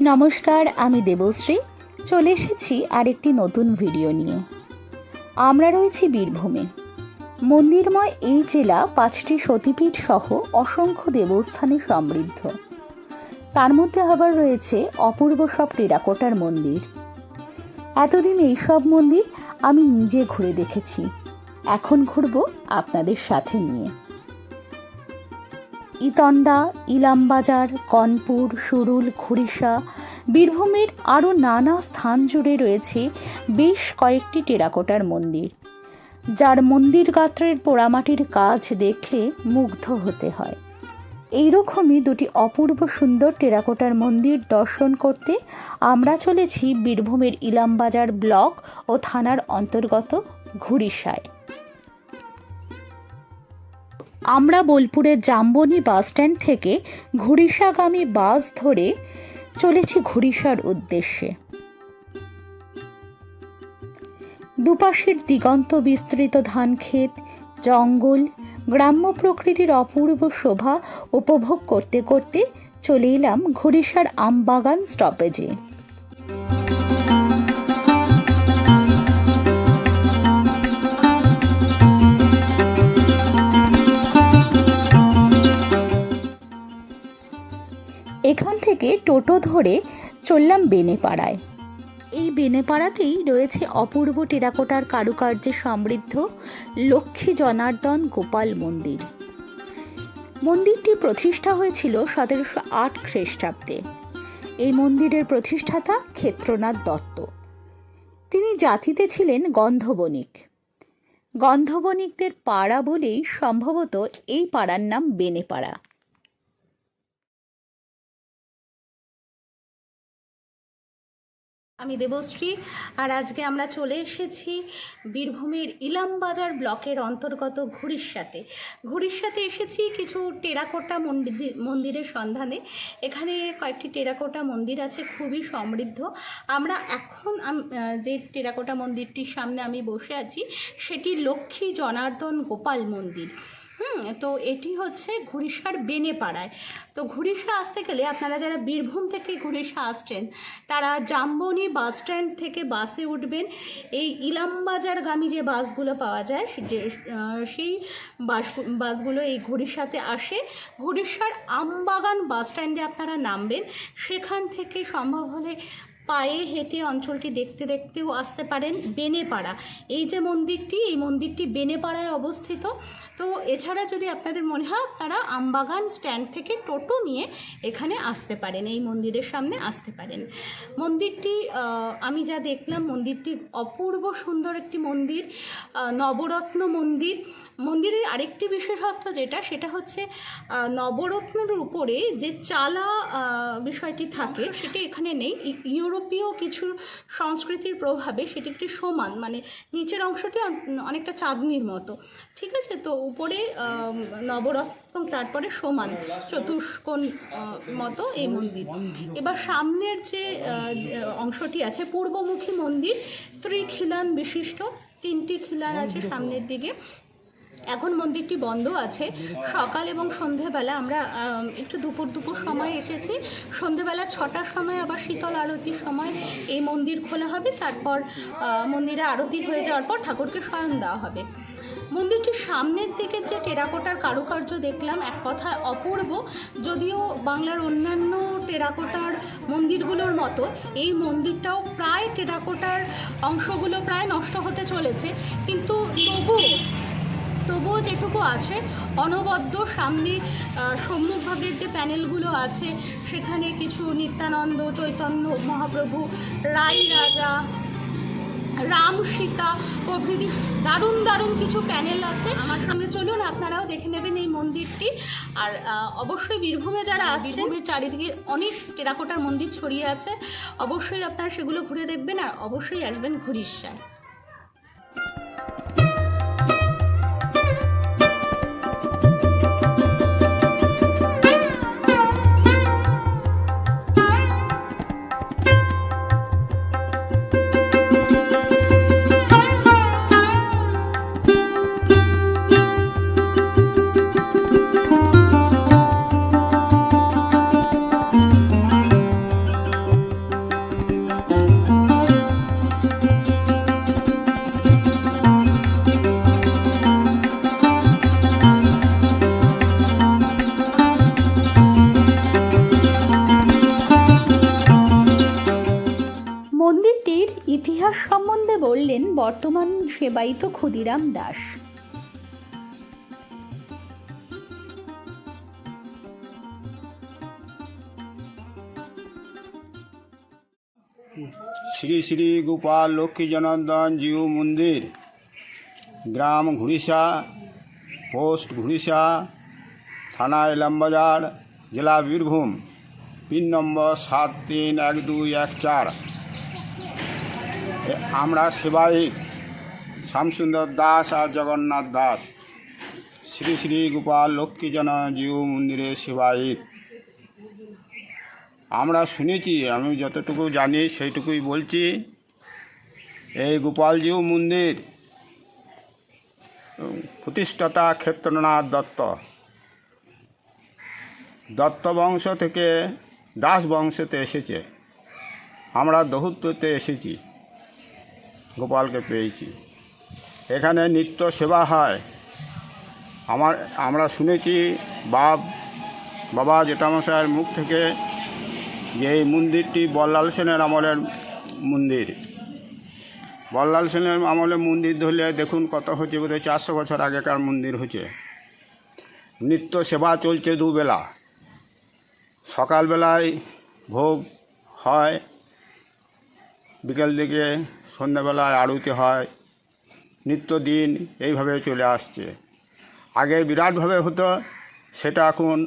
নমস্কার, আমি দেবশ্রী। চলে এসেছি আরেকটি নতুন ভিডিও নিয়ে। আমরা রয়েছি বীরভূমে। মন্দিরময় এই জেলা পাঁচটি সতীপীঠ সহ অসংখ্য দেবস্থানে সমৃদ্ধ। তার মধ্যে আবার রয়েছে অপূর্ব সব টেরাকোটার মন্দির। এতদিন এই সব মন্দির আমি নিজে ঘুরে দেখেছি। এখন ঘুরব আপনাদের সাথে নিয়ে। ইতন্ডা ইলামবাজার, কনপুর, সুরুল খুরিশা বীরভূমের আরও নানা স্থান জুড়ে রয়েছে বেশ কয়েকটি টেরাকোটার মন্দির। যার মন্দির গাত্রের পোড়ামাটির কাজ দেখলে মুগ্ধ হতে হয়। এইরকমই দুটি অপূর্ব সুন্দর টেরাকোটার মন্দির দর্শন করতে আমরা চলেছি বীরভূমের ইলামবাজার ব্লক ও থানার অন্তর্গত ঘুরিসায় আমরা বোলপুরের জাম্বনি বাসস্ট্যান্ড থেকে ঘুরিসাগামী বাস ধরে চলেছি ঘুরিসার উদ্দেশ্যে। দুপাশের দিগন্ত বিস্তৃত ধানক্ষেত, জঙ্গল, গ্রাম্য প্রকৃতির অপূর্ব শোভা উপভোগ করতে করতে চলে এলাম ঘুরিসার আমবাগান স্টপেজে। থেকে টোটো ধরে চললাম বেনেপাড়ায়। এই বেনেপাড়াতেই রয়েছে অপূর্ব টেরাকোটার কারুকার্যে সমৃদ্ধ লক্ষ্মী জনার্দন গোপাল মন্দির। মন্দিরটি প্রতিষ্ঠা হয়েছিল সতেরোশো আট খ্রিস্টাব্দে। এই মন্দিরের প্রতিষ্ঠাতা ক্ষেত্রনাথ দত্ত। তিনি জাতিতে ছিলেন গন্ধবণিক। গন্ধবণিকদের পাড়া বলেই সম্ভবত এই পাড়ার নাম বেনেপাড়া। আমি দেবশ্রী। আর আজকে আমরা চলে এসেছি বীরভূমের ইলামবাজার ব্লকের অন্তর্গত ঘুরিশ্বাতে সাথে এসেছি কিছু টেরাকোটা মন্দির, মন্দিরের সন্ধানে। এখানে কয়েকটি টেরাকোটা মন্দির আছে, খুবই সমৃদ্ধ। আমরা এখন যে টেরাকোটা মন্দিরটির সামনে আমি বসে আছি, সেটি লক্ষ্মী জনার্দন গোপাল মন্দির। হুম, তো এটি হচ্ছে ঘুরিষার বেনেপাড়ায়। তো ঘুরিষা আসতে গেলে আপনারা যারা বীরভূম থেকে ঘুরিষা আসছেন, তারা জাম্বনি বাস স্ট্যান্ড থেকে বাসে উঠবেন। এই ইলামবাজারগামী যে বাসগুলো পাওয়া যায়, যে সেই বাস বাসগুলো এই ঘুরিষাতে আসে। ঘুরিষার আমবাগান বাস স্ট্যান্ডে আপনারা নামবেন। সেখান থেকে সম্ভব হলে পায়ে হেঁটে অঞ্চলটি দেখতে দেখতেও আসতে পারেন বেনেপাড়া। এই যে মন্দিরটি, এই মন্দিরটি বেনেপাড়ায় অবস্থিত। তো এছাড়া যদি আপনাদের মনে হয়, আপনারা আমবাগান স্ট্যান্ড থেকে টোটো নিয়ে এখানে আসতে পারেন, এই মন্দিরের সামনে আসতে পারেন। মন্দিরটি আমি যা দেখলাম, মন্দিরটি অপূর্ব সুন্দর একটি মন্দির নবরত্ন মন্দির। মন্দিরের আরেকটি বিশেষত্ব যেটা সেটা হচ্ছে নবরত্নের উপরে যে চালা বিষয়টি থাকে সেটি এখানে নেই। ইউরোপীয় কিছু সংস্কৃতির প্রভাবে সেটি একটি সমান মানে নিচের অংশটি অনেকটা চাঁদনির মতো। ঠিক আছে? তো উপরে নবরত্ন এবং তারপরে সমান চতুষ্কোণ মতো এই মন্দির। এবার সামনের যে অংশটি আছে পূর্বমুখী মন্দির ত্রিখিলান বিশিষ্ট তিনটি খিলান আছে সামনের দিকে। এখন মন্দিরটি বন্ধ আছে। সকাল এবং সন্ধেবেলা আমরা একটু দুপুর দুপুর সময় এসেছি। সন্ধেবেলা ছটার সময় আবার শীতল আরতির সময় এই মন্দির খোলা হবে। তারপর মন্দিরে আরতি হয়ে যাওয়ার পর ঠাকুরকে শয়ন দেওয়া হবে। মন্দিরটির সামনের দিকে যে টেরাকোটার কারুকার্য দেখলাম, এক কথায় অপূর্ব। যদিও বাংলার অন্যান্য টেরাকোটার মন্দিরগুলোর মতো, এই মন্দিরটাও প্রায় টেরাকোটার অংশগুলো প্রায় নষ্ট হতে চলেছে। কিন্তু তবুও তবুও যেটুকু আছে অনবদ্য সামনে সম্মুখভাগের যে প্যানেলগুলো আছে সেখানে কিছু নিত্যানন্দ চৈতন্য মহাপ্রভু রাই রাজা রাম সীতা প্রভৃতি দারুণ দারুণ কিছু প্যানেল আছে। আমার সঙ্গে চলুন আপনারাও দেখে নেবেন এই মন্দিরটি। আর অবশ্যই বীরভূমে যারা আসছেন বীরভূমের চারিদিকে অনেক টেরাকোটার মন্দির ছড়িয়ে আছে। অবশ্যই আপনারা সেগুলো ঘুরে দেখবেন আর অবশ্যই আসবেন ঘুরিশ্বায় ইতিহাস সম্বন্ধে বললেন, বর্তমান সেবায়িত ক্ষুদিরাম দাস। শ্রী শ্রী গোপাল লক্ষ্মী জনার্দন জিউ মন্দির, গ্রাম ঘুড়িসা, পোস্ট ঘুড়িসা, থানা ইলামবাজার, জেলা বীরভূম, পিন নম্বর সাত তিন এক দুই এক চার। আমরা সেবায়িত শ্যামসুন্দর দাস আর জগন্নাথ দাস। শ্রী শ্রী গোপাল লক্ষ্মী জন জিউ মন্দিরের সেবায়িত আমরা শুনেছি, আমি যতটুকু জানি সেইটুকুই বলছি। এই গোপালজিউ মন্দির প্রতিষ্ঠাতা ক্ষেত্রনাথ দত্ত। দত্ত বংশ থেকে দাস বংশতে এসেছে। আমরা দহুত্বতে এসেছি। গোপালকে পেয়েছি। এখানে নিত্য সেবা হয়। আমার, আমরা শুনেছি বাপ, বাবা জেঠামশাইয়ের মুখ থেকে যে এই মন্দিরটি বল্লাল সেনের আমলের মন্দির। বল্লাল সেনের আমলের মন্দির ধরলে দেখুন কত হচ্ছে বোধহয় চারশো বছর আগেকার মন্দির হচ্ছে। নিত্য সেবা চলছে দুবেলা। সকালবেলায় ভোগ হয় বিকেল দিকে সন্ধ্যাবেলায় আরতি হয়, নিত্যদিন এইভাবে চলে আসছে। আগে বিরাটভাবে হতো, সেটা এখন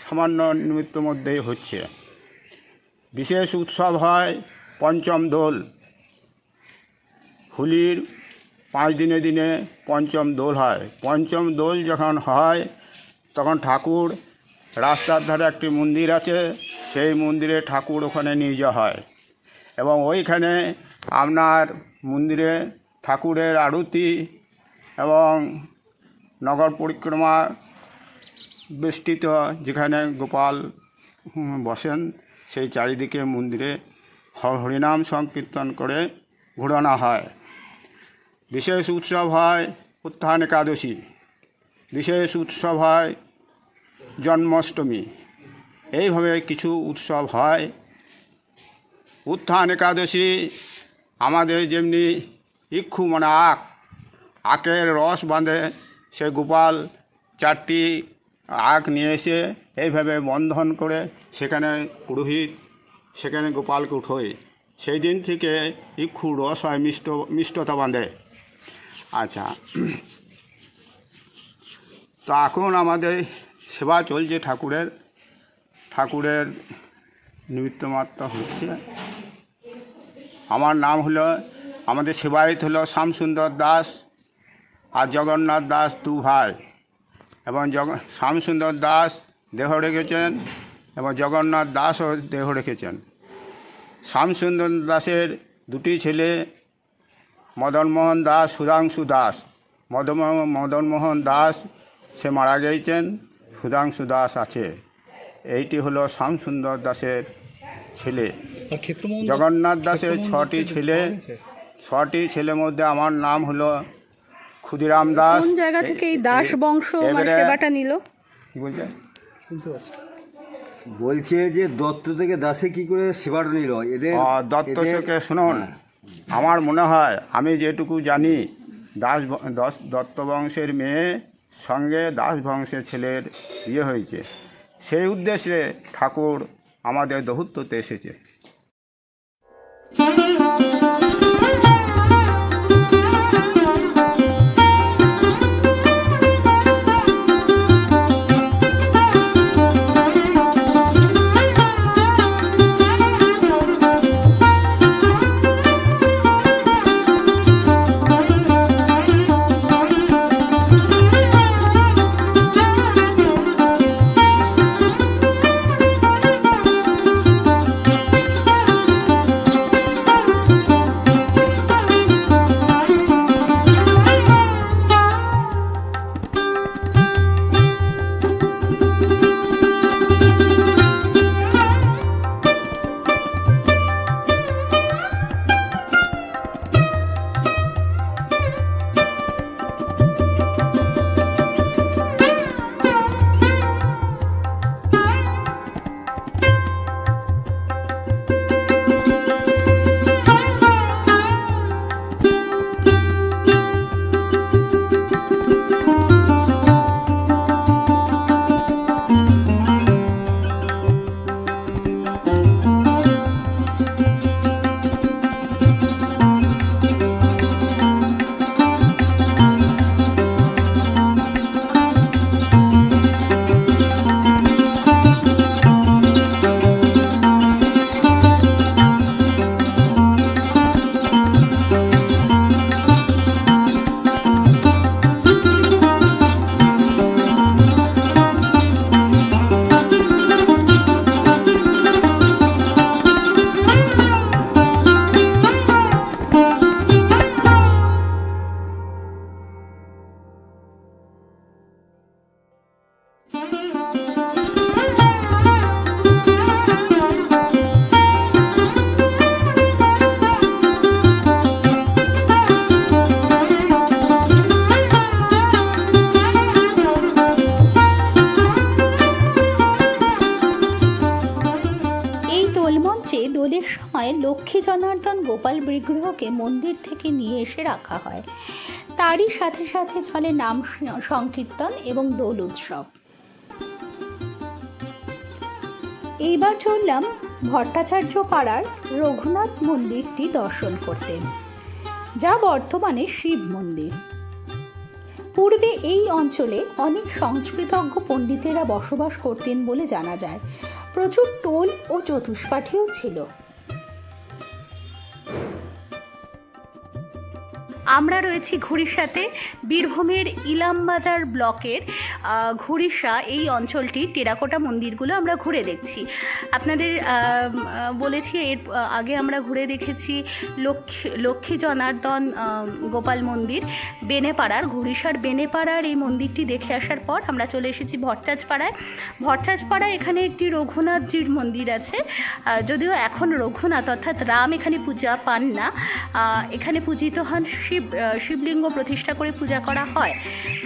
সামান্য নিমিত্ত মধ্যেই হচ্ছে। বিশেষ উৎসব হয় পঞ্চম দোল। হোলির পাঁচ দিনে দিনে পঞ্চম দোল হয়। পঞ্চম দোল যখন হয়, তখন ঠাকুর রাস্তার ধারে একটি মন্দির আছে, সেই মন্দিরে ঠাকুর ওখানে নিয়ে যাওয়া হয়। এবং ওইখানে আপনার মন্দিরে ঠাকুরের আরতি এবং নগর পরিক্রমা বেষ্টিত যেখানে গোপাল বসেন, সেই চারিদিকে মন্দিরে হরিনাম সংকীর্তন করে ঘোরানো হয়। বিশেষ উৎসব হয় উত্থান একাদশী। বিশেষ উৎসব হয় জন্মাষ্টমী। এইভাবে কিছু উৎসব হয়। উত্থান একাদশী, আমাদের যেমনি ইক্ষু মানে আখ, আখের রস বাঁধে সে গোপাল, চারটি আখ নিয়ে এসে এইভাবে বন্ধন করে সেখানে পুরোহিত, সেখানে গোপালকে উঠোয়। সেই দিন থেকে ইক্ষু রস হয় মিষ্ট, মিষ্টতা বাঁধে। আচ্ছা। তো এখন আমাদের সেবা চলছে ঠাকুরের ঠাকুরের নিমিত্তমাত্রা হচ্ছে। আমার নাম হলো, আমাদের সেবায়িত হলো শ্যামসুন্দর দাস আর জগন্নাথ দাস দু ভাই। এবং জগ, শ্যামসুন্দর দাস দেহ রেখেছেন এবং জগন্নাথ দাসও দেহ রেখেছেন। শ্যামসুন্দর দাসের দুটি ছেলে, মদনমোহন দাস, সুধাংশু দাস। মদন মদনমোহন দাস, সে মারা গিয়েছেন, সুধাংশু দাস আছে। এইটি হলো শ্যামসুন্দর দাসের ছেলে। জগন্নাথ দাসের ছটি ছেলে ছটি ছেলের মধ্যে আমার নাম হলো ক্ষুদিরাম দাস। কোন জায়গা থেকে এই দাস বংশ মানে সেবাটা নিল? কি বলছে? বলছে যে দত্ত থেকে দাসে কি করে সেবাটা নিল? এদের দত্ত এদের- থেকে শুনুন। আমার মনে হয় আমি যেটুকু জানি দাস দশ দত্ত বংশের মেয়ে সঙ্গে দাস বংশের ছেলের বিয়ে হয়েছে। সেই উদ্দেশ্যে ঠাকুর আমাদের দহুত্বতে এসেছে। যে দোলের সময় লক্ষ্মী জনার্দন, গোপাল বিগ্রহকে মন্দির থেকে নিয়ে এসে রাখা হয়। তারই সাথে সাথে চলে নাম সংকীর্তন এবং দোল উৎসব। এইবার চললাম ভট্টাচার্য পাড়ার রঘুনাথ মন্দিরটি দর্শন করতে, যা বর্তমানে শিব মন্দির। পূর্বে এই অঞ্চলে অনেক সংস্কৃতজ্ঞ পণ্ডিতেরা বসবাস করতেন বলে জানা যায়। প্রচুর টোল ও চতুষ্পাঠীও ছিল। আমরা রয়েছি ঘুড়ির বীরভূমের ইলামবাজার ব্লকের আহ, এই অঞ্চলটি টেরাকোটা মন্দিরগুলো আমরা ঘুরে দেখছি। আপনাদের বলেছি এর আগে আমরা ঘুরে দেখেছি লক্ষ্মী লক্ষ্মী জনার্দন গোপাল মন্দির বেনেপাড়ার ঘুড়িষার বেনেপাড়ার এই মন্দিরটি দেখে আসার পর আমরা চলে এসেছি ভট্টাচপাড়ায়। ভট্টাচপাড়ায় এখানে একটি রঘুনাথজির মন্দির আছে যদিও এখন রঘুনাথ অর্থাৎ রাম এখানে পূজা পান না এখানে পূজিত হন শিব আহ, শিবলিঙ্গ প্রতিষ্ঠা করে পূজা করা হয়।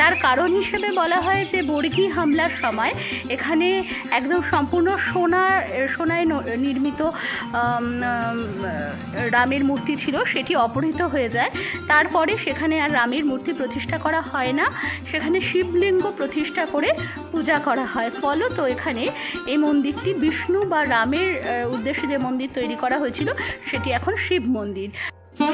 তার কারণ হিসেবে বলা হয় যে বর্গী হামলার সময় এখানে একদম সম্পূর্ণ সোনা সোনায় নির্মিত রামের মূর্তি ছিল সেটি অপহৃত হয়ে যায়। তারপরে সেখানে আর রামের মূর্তি প্রতিষ্ঠা করা হয় না। সেখানে শিবলিঙ্গ প্রতিষ্ঠা করে পূজা করা হয়। ফলত এখানে এই মন্দিরটি বিষ্ণু বা রামের উদ্দেশ্যে যে মন্দির তৈরি করা হয়েছিল সেটি এখন শিব মন্দির। うん。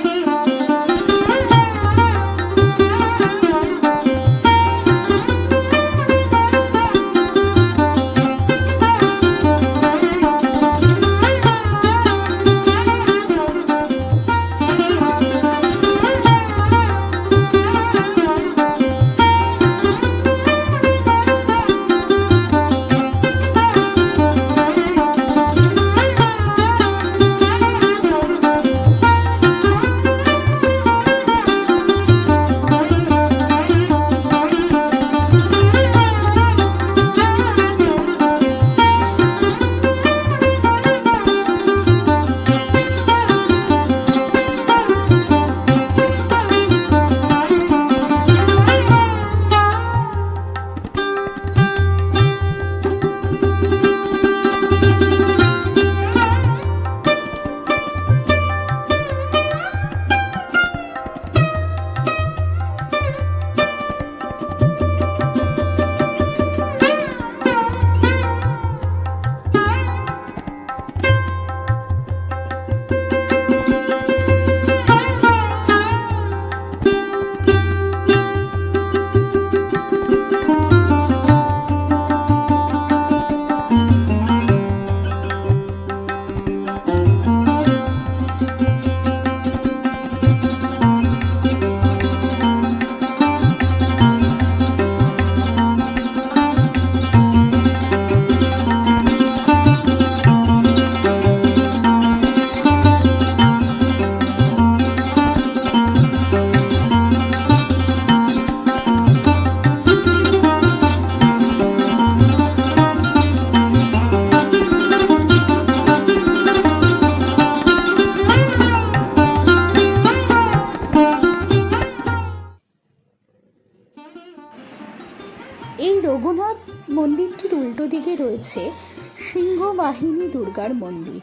এই রঘুনাথ মন্দিরটির উল্টো দিকে রয়েছে সিংহবাহিনী দুর্গার মন্দির।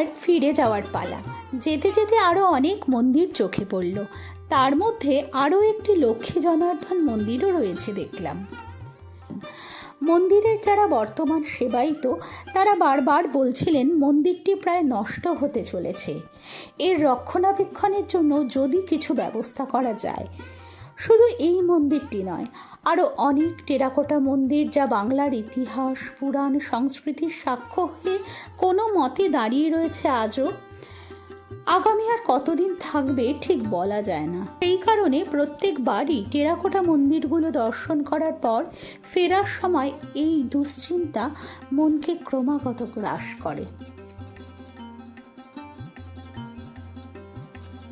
এইবার ফিরে যাওয়ার পালা। যেতে যেতে আরও অনেক মন্দির চোখে পড়ল। তার মধ্যে আরও একটি লক্ষ্মী জনার্দন মন্দিরও রয়েছে দেখলাম। মন্দিরের যারা বর্তমান সেবায়িত, তারা বারবার বলছিলেন, মন্দিরটি প্রায় নষ্ট হতে চলেছে। এর রক্ষণাবেক্ষণের জন্য যদি কিছু ব্যবস্থা করা যায়। শুধু এই মন্দিরটি নয় আরও অনেক টেরাকোটা মন্দির যা বাংলার ইতিহাস, পুরাণ, সংস্কৃতির সাক্ষ্য হয়ে কোনো মতে দাঁড়িয়ে রয়েছে আজও। আগামী আর কতদিন থাকবে ঠিক বলা যায় না। এই কারণে প্রত্যেকবারই টেরাকোটা মন্দিরগুলো দর্শন করার পর ফেরার সময় এই দুশ্চিন্তা মনকে ক্রমাগত গ্রাস করে।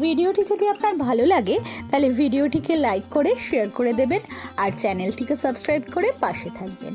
ভিডিওটি যদি আপনার ভালো লাগে, তাহলে ভিডিওটিকে লাইক করে শেয়ার করে দেবেন আর চ্যানেলটিকে সাবস্ক্রাইব করে পাশে থাকবেন।